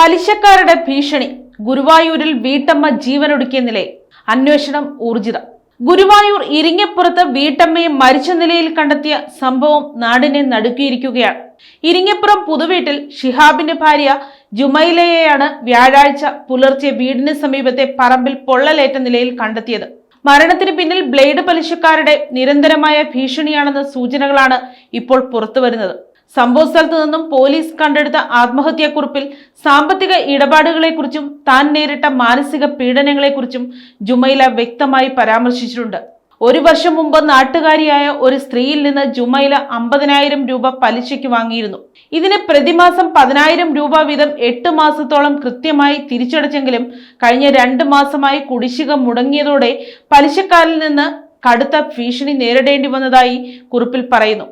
പലിശക്കാരുടെ ഭീഷണി. ഗുരുവായൂരിൽ വീട്ടമ്മ ജീവനൊടുക്കിയ നിലയിൽ. അന്വേഷണം ഊർജിതം. ഗുരുവായൂർ ഇരിങ്ങപ്പുറത്ത് വീട്ടമ്മയെ മരിച്ച നിലയിൽ കണ്ടെത്തിയ സംഭവം നാടിനെ നടുക്കിയിരിക്കുകയാണ്. ഇരിങ്ങപ്പുറം പുതുവീട്ടിൽ ഷിഹാബിന്റെ ഭാര്യ ജുമൈലയെയാണ് വ്യാഴാഴ്ച പുലർച്ചെ വീടിന് സമീപത്തെ പറമ്പിൽ പൊള്ളലേറ്റ നിലയിൽ കണ്ടെത്തിയത്. മരണത്തിന് പിന്നിൽ ബ്ലേഡ് പലിശക്കാരുടെ നിരന്തരമായ ഭീഷണിയാണെന്ന സൂചനകളാണ് ഇപ്പോൾ പുറത്തുവരുന്നത്. സംഭവ നിന്നും പോലീസ് കണ്ടെടുത്ത ആത്മഹത്യാക്കുറിപ്പിൽ സാമ്പത്തിക ഇടപാടുകളെക്കുറിച്ചും താൻ നേരിട്ട മാനസിക പീഡനങ്ങളെക്കുറിച്ചും ജുമൈല വ്യക്തമായി പരാമർശിച്ചിട്ടുണ്ട്. ഒരു വർഷം മുമ്പ് നാട്ടുകാരിയായ ഒരു സ്ത്രീയിൽ നിന്ന് ജുമൈല അമ്പതിനായിരം രൂപ പലിശയ്ക്ക് വാങ്ങിയിരുന്നു. ഇതിന് പ്രതിമാസം പതിനായിരം രൂപ വീതം എട്ട് മാസത്തോളം കൃത്യമായി തിരിച്ചടച്ചെങ്കിലും കഴിഞ്ഞ രണ്ട് മാസമായി കുടിശ്ശിക മുടങ്ങിയതോടെ പലിശക്കാരിൽ നിന്ന് കടുത്ത ഭീഷണി നേരിടേണ്ടി വന്നതായി കുറിപ്പിൽ പറയുന്നു.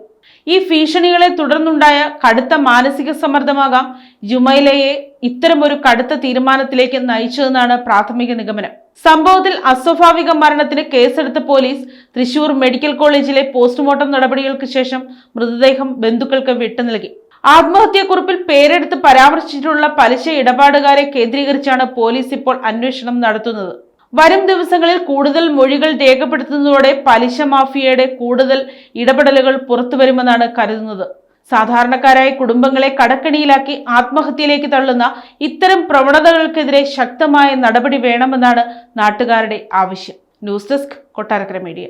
ഈ ഭീഷണികളെ തുടർന്നുണ്ടായ കടുത്ത മാനസിക സമ്മർദ്ദമാകാം ജുമൈലയെ ഇത്തരമൊരു കടുത്ത തീരുമാനത്തിലേക്ക് നയിച്ചതെന്നാണ് പ്രാഥമിക നിഗമനം. സംഭവത്തിൽ അസ്വാഭാവിക മരണത്തിന് കേസെടുത്ത പോലീസ് തൃശൂർ മെഡിക്കൽ കോളേജിലെ പോസ്റ്റ്മോർട്ടം നടപടികൾക്ക് ശേഷം മൃതദേഹം ബന്ധുക്കൾക്ക് വിട്ടു നൽകി. ആത്മഹത്യാക്കുറിപ്പിൽ പേരെടുത്ത് പരാമർശിച്ചിട്ടുള്ള പലിശ ഇടപാടുകാരെ കേന്ദ്രീകരിച്ചാണ് പോലീസ് ഇപ്പോൾ അന്വേഷണം നടത്തുന്നത്. വരും ദിവസങ്ങളിൽ കൂടുതൽ മൊഴികൾ രേഖപ്പെടുത്തുന്നതോടെ പലിശ മാഫിയയുടെ കൂടുതൽ ഇടപെടലുകൾ പുറത്തുവരുമെന്നാണ് കരുതുന്നത്. സാധാരണക്കാരായ കുടുംബങ്ങളെ കടക്കണിയിലാക്കി ആത്മഹത്യയിലേക്ക് തള്ളുന്ന ഇത്തരം പ്രവണതകൾക്കെതിരെ ശക്തമായ നടപടി വേണമെന്നാണ് നാട്ടുകാരുടെ ആവശ്യം. News desk Kottarakkara media.